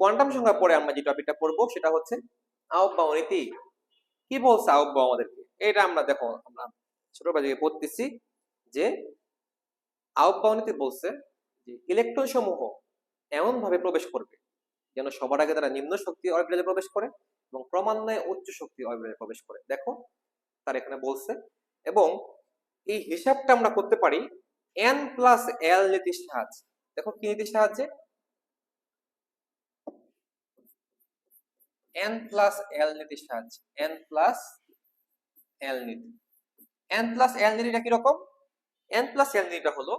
Quantum সংখ্যা পরে আমরা যে টপিকটা পড়ব সেটা হচ্ছে আহ্বাও নীতি। কি বলছে আহ্বাও আমাদেরকে? এটা আমরা দেখো, আমরা ছোটবেলা থেকে পড়তেছি যে আহ্বাও নীতি বলছে যে ইলেকট্রন সমূহ এমন ভাবে প্রবেশ করবে যেন সবার আগে তারা নিম্ন শক্তি অরবিটালে প্রবেশ করে এবং ক্রমান্বয়ে উচ্চ শক্তি অরবিটালে প্রবেশ করে। দেখো, তার এখানে বলছে, এবং এই হিসাবটা আমরা করতে পারি এন প্লাস এল নীতির সাহায্যে। দেখো, কি নীতির সাহায্যে? এন প্লাস এল নীতির সাহায্যে এন প্লাস এল নীতি। এন প্লাস এল নীতিটা কীরকম? এন প্লাস এল নীতিটা হলো,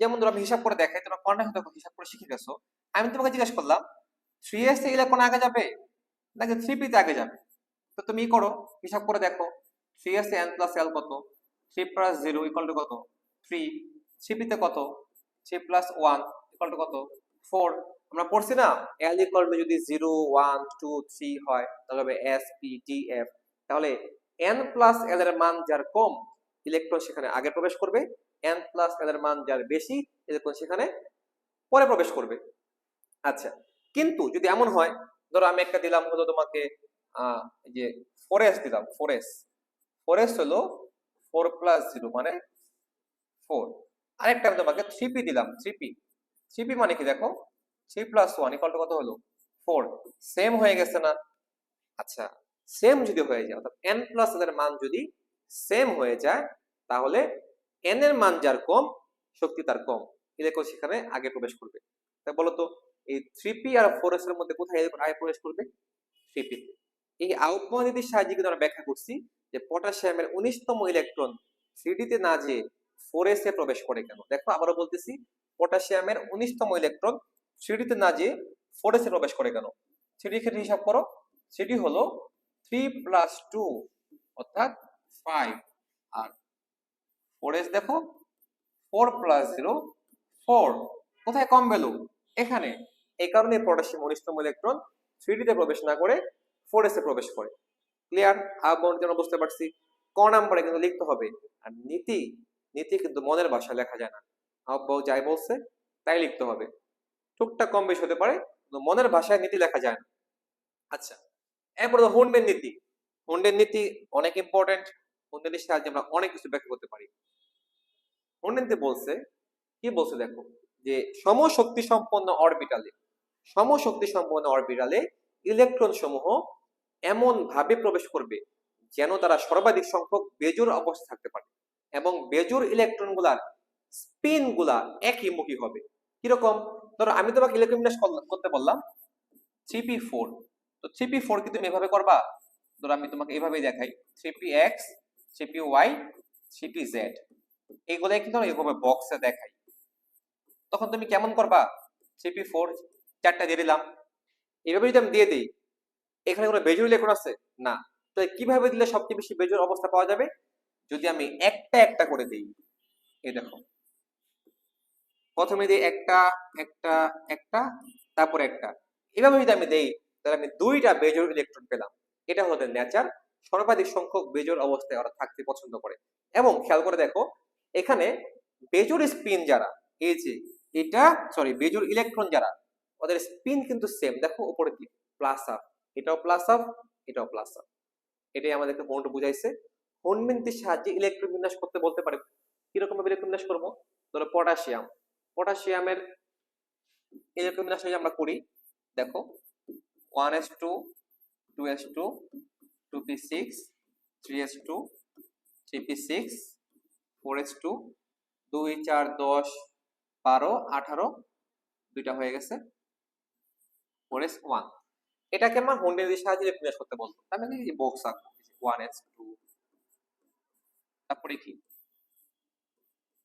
যেমন ধরো আমি হিসাব করে দেখাই, তোমরা কোনটা হয়তো হিসাব করে শিখে গেছো। আমি তোমাকে জিজ্ঞেস করলাম থ্রি এস ইলেকট্রন আগে যাবে? নাকি থ্রি পি তে আগে যাবে? তো তুমি করো, হিসাব করে দেখো three S N plus L কত? Three plus zero equal two কত? থ্রি থ্রি পি তে কত? Three plus one equal two কত? ফোর আমরা পড়ছি না? এল ইকাল টু যদি জিরো ওয়ান টু থ্রি হয়, তাহলে হবে এস পি ডি এফ তাহলে এন প্লাস এল এর মান যার কম ইলেকট্রন সেখানে আগে প্রবেশ করবে। এন প্লাস এল এর মান যার বেশি ইলেকট্রন সেখানে পরে প্রবেশ করবে। আচ্ছা কিন্তু যদি এমন হয়, ধরো আমি একটা দিলাম হলো তোমাকে যে ফোরেস দিলাম ফোরেস ফোরেস হলো ফোর প্লাস জিরো মানে ফোর আরেকটা আমি তোমাকে থ্রি পি দিলাম থ্রি পি থ্রি পি মানে কি দেখো? Three plus one equal two কত হলো? ফোর। সেম হয়ে গেছে না? আচ্ছা সেম যদি হয়ে যায়, অর্থাৎ এন প্লাস এর মান যদি সেম হয়ে যায়, তাহলে এন এর মান যার কম, শক্তি তার কম। ইলেকট্রন সেখানে আগে প্রবেশ করবে। তাই বলতো এই থ্রি পি আর ফোর এস এর মধ্যে কোথায় আগে প্রবেশ করবে? থ্রি পি এই আউটমাউন্ট নীতির সাহায্যে কিন্তু আমরা ব্যাখ্যা করছি যে পটাশিয়ামের উনিশতম ইলেকট্রন থ্রি তে না যেয়ে ফোর এস এ প্রবেশ করে কেন? দেখো আবারও বলতেছি, পটাশিয়ামের উনিশতম ইলেকট্রন থ্রি তে না যেয়ে ফোর এসে প্রবেশ করে কেন? থ্রি ক্ষেত্রে হিসাব করো। সেটি হলো থ্রি প্লাস টু অর্থাৎ ফাইভ আর ফোর এস দেখো ফোর প্লাস জিরো ফোর কোথায় কম ভ্যালু এখানে। এই কারণে পটাশিয়াম উনিশতম ইলেকট্রন থ্রি তে প্রবেশ না করে ফোর এসে প্রবেশ করে। ক্লিয়ার আবরণ যেন বুঝতে পারছি। ক নাম্বারে কিন্তু লিখতে হবে। আর নীতি? নীতি কিন্তু মনের ভাষা লেখা যায় না। আব্বাও যাই বলছে, তাই লিখতে হবে। টুকটাক কম বেশি হতে পারে মনের ভাষায় নীতি লেখা যায় না। আচ্ছা এরপরে হুন্ডের নীতি। হুন্ডের নীতি অনেক ইম্পর্টেন্ট হুন্ডের নীতির সাহায্যে আমরা অনেক কিছু ব্যাখ্যা করতে পারি। হুন্ডের নীতি বলছে, কি বলছে দেখো? যে সমশক্তি সম্পন্ন অরবিটালে সমশক্তি সম্পন্ন অরবিটালে ইলেকট্রন সমূহ এমন ভাবে প্রবেশ করবে যেন তারা সর্বাধিক সংখ্যক বেজোর অবস্থা থাকতে পারে এবং বেজোর ইলেকট্রনগুলার স্পিনগুলা একই মুখী হবে। কীরকম? ধরো, আমি তোমাকে ইলেকট্রন করতে বললাম থ্রি পি ফোর তো থ্রি পি ফোর কি তুমি এভাবে করবা? ধরো, আমি তোমাকে এভাবে দেখাই। Three P X three P Y three P Z এইগুলো কিন্তু এভাবে বক্সে দেখাই। তখন তুমি কেমন করবা? থ্রি পি ফোর চারটা দিয়ে দিলাম। এইভাবে যদি আমি দিয়ে দিই, এখানে কোনো বেজুর ইলেকট্রন আছে? না। তো কীভাবে দিলে সবচেয়ে বেশি বেজুর অবস্থা পাওয়া যাবে? যদি আমি একটা একটা করে দিই, এই দেখো। প্রথমে দিই একটা একটা একটা, তারপর একটা। এভাবে যদি আমি দেই, তাহলে আমি দুইটা বেজোর ইলেকট্রন পেলাম। এটা হলো নেচার সর্বাধিক সংখ্যক বেজোর অবস্থায় ওরা থাকতে পছন্দ করে। এবং খেয়াল করে দেখো, এখানে বেজোর স্পিন যারা, এই যে এটা সরি বেজোর ইলেকট্রন যারা, ওদের স্পিন কিন্তু সেম দেখো উপরের দিকে প্লাস আপ এটাও প্লাস আপ এটাও প্লাস আপ এটাই আমাদেরকে বন্ড বুঝাইছে। হন্ডমিন্তির সাহায্যে ইলেকট্রন বিন্যাস করতে বলতে পারে। কীরকম ভাবে ইলেকট্রন বিন্যাস করব? ধরো পটাশিয়াম পটাশিয়ামের ইলেকট্রন বিন্যাস আমরা করি, দেখো one S two two S two two P six three S two three P six four S two দুই চার দশ বারো আঠারো দুইটা হয়ে গেছে ফোর এস ওয়ান এটাকে আমার হোন্ডের সাহায্যে রিপ্লেস করতে বলতো মানে এই বক্স আঁকবো ওয়ান এস টু তারপরে কি?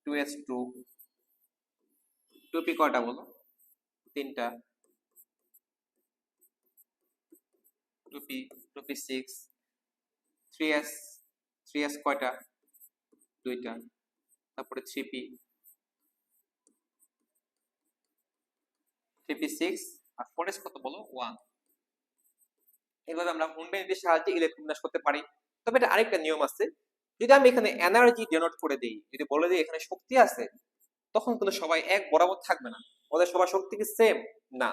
Two S two two P কয়টা বলো? তিনটা। Two P two P six three S three S কয়টা? দুইটা। তারপরে three P three P six আর ফোর এস কত বলো? ওয়ান এইভাবে আমরা হুন্ডা নীতির সাহায্যে ইলেকট্রন বিন্যাস করতে পারি। তবে এটা আরেকটা নিয়ম আছে। যদি আমি এখানে এনার্জি ডেনোট করে দিই, যদি বলে দিই এখানে শক্তি আছে তখন কিন্তু সবাই এক, বরাবর থাকবে না। ওদের সবার শক্তি কি সেম না।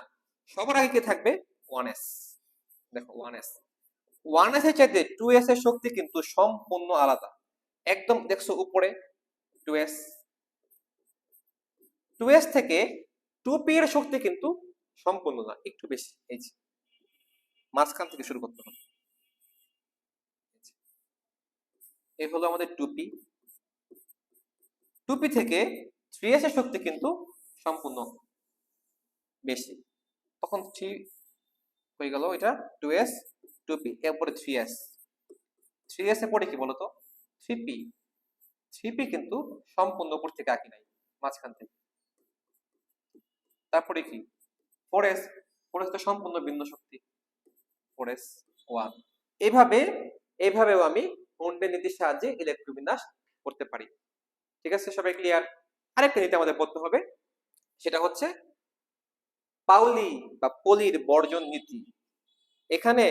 সবার আগে কি থাকবে? ওয়ান এস দেখো ওয়ান এস ওয়ান এস এর চাইতে টু এস এর শক্তি কিন্তু সম্পূর্ণ আলাদা। একদম, দেখছ উপরে টু এস টু এস থেকে টু পি এর শক্তি কিন্তু সম্পূর্ণ না, একটু বেশি। এই যে। মাঝখান থেকে শুরু করতে হবে। এই হলো আমাদের টুপি টুপি থেকে থ্রি এস এর শক্তি কিন্তু সম্পূর্ণ বেশি। তখন থ্রি হয়ে গেল এটা টু এস, টু পি, এরপরে থ্রি এস। থ্রি এস এ পরে কি বলতো? Three P. থ্রি পি কিন্তু সম্পূর্ণ উপর থেকে আঁকি নাই, মাঝখান থেকে। তারপরে কি? ফোর এস ফোর এস তো সম্পূর্ণ ভিন্ন শক্তি। Four S, one. এইভাবে এইভাবেও আমি হুন্ডের নীতির সাহায্যে ইলেকট্রোবিন্যাস করতে পারি। ঠিক আছে, সবাই ক্লিয়ার আরেকটা নীতি আমাদের পড়তে হবে। সেটা হচ্ছে পাউলি বা পলির বর্জন নীতি। এখানে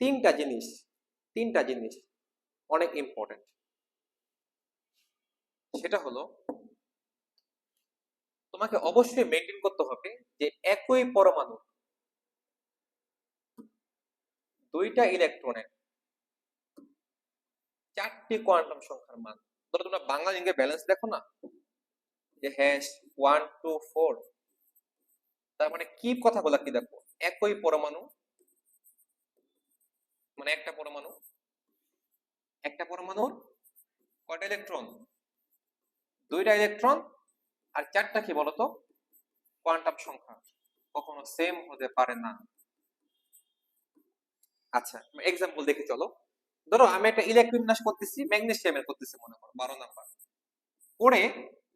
তিনটা জিনিস তিনটা জিনিস অনেক ইম্পর্টেন্ট সেটা হলো, তোমাকে অবশ্যই মেনটেন করতে হবে যে একই পরমাণু দুইটা ইলেকট্রনের চারটি কোয়ান্টাম সংখ্যার মান। ধরো তোমরা বাংলা লিঙ্গে ব্যালেন্স দেখো না? যে হ্যাশ ওয়ান টু ফোর তার মানে কি কথাগুলো কি দেখো? একই পরমাণু। মানে একটা পরমাণু। একটা পরমাণুর কয়টা ইলেকট্রন দুইটা ইলেকট্রন আর চারটা কি বলতো? কোয়ান্টাম সংখ্যা। কখনো সেম হতে পারে না। আচ্ছা এক্সাম্পল দেখে চলো। ধরো আমি একটা ইলেকট্রন বিন্যাস করতেছি ম্যাগনেসিয়ামের করতেছি মনে করো, বারো নাম্বার করে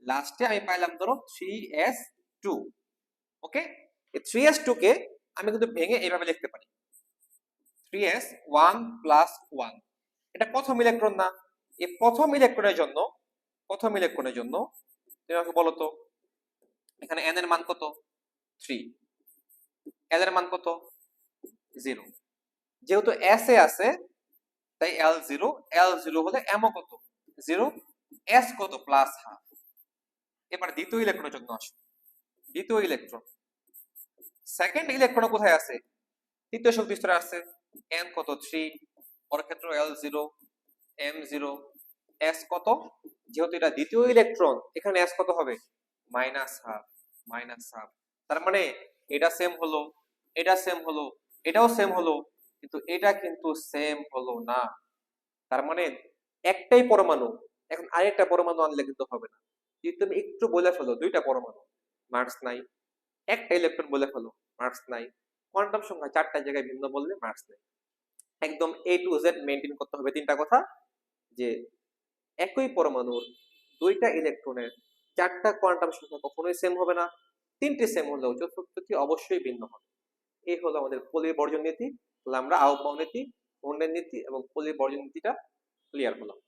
লাস্টে আমি পাইলাম ধরো three S two okay three S two কে আমি কিন্তু ভেঙে এইভাবে লিখতে পারি। Three S one plus one এটা প্রথম ইলেকট্রন না। এই প্রথম ইলেকট্রনের জন্য, প্রথম ইলেকট্রনের জন্য, তুমি আমাকে বলো তো, এখানে এন এর মান কত? থ্রি এল এর মান কত? জিরো যেহেতু এস এ আছে, তাই এল জিরো এল জিরো হলে এমও কত? জিরো এস কত? প্লাস হাফ এবার দ্বিতীয় ইলেকট্রনের জন্য আসো। দ্বিতীয় ইলেকট্রন সেকেন্ড ইলেকট্রন কোথায় আছে? তৃতীয় শক্তি স্তরে আছে। এন কত? থ্রি ওর ক্ষেত্রে L zero M zero S কত? যেহেতু এটা দ্বিতীয় ইলেকট্রন এখানে এস কত হবে? মাইনাস হাফ মাইনাস হাফ তার মানে এটা সেম হলো, এটা সেম হলো, এটাও সেম হলো, কিন্তু এটা কিন্তু সেম হলো না। তার মানে একটাই পরমাণু, এখন আরেকটা পরমাণু আনলে কিন্তু হবে না। যদি তুমি একটু বলে ফেলো, দুইটা পরমাণু মার্কস নাই, একটা ইলেকট্রন বলে ফেলো মার্কস নাই কোয়ান্টাম সংখ্যা চারটা জায়গায় ভিন্ন বললে মার্কস নাই। একদম এ টু জেড মেনটেন করতে হবে তিনটা কথা, যে একই পরমাণুর দুইটা ইলেকট্রনের চারটা কোয়ান্টাম সংখ্যা কখনোই সেম হবে না, তিনটে সেম হলেও চতুর্থটি অবশ্যই ভিন্ন হবে। এই হলো আমাদের পলি বর্জন নীতি আমরা আহ্বান নীতি অন্যের নীতি এবং পলি বর্জন নীতিটা ক্লিয়ার হলাম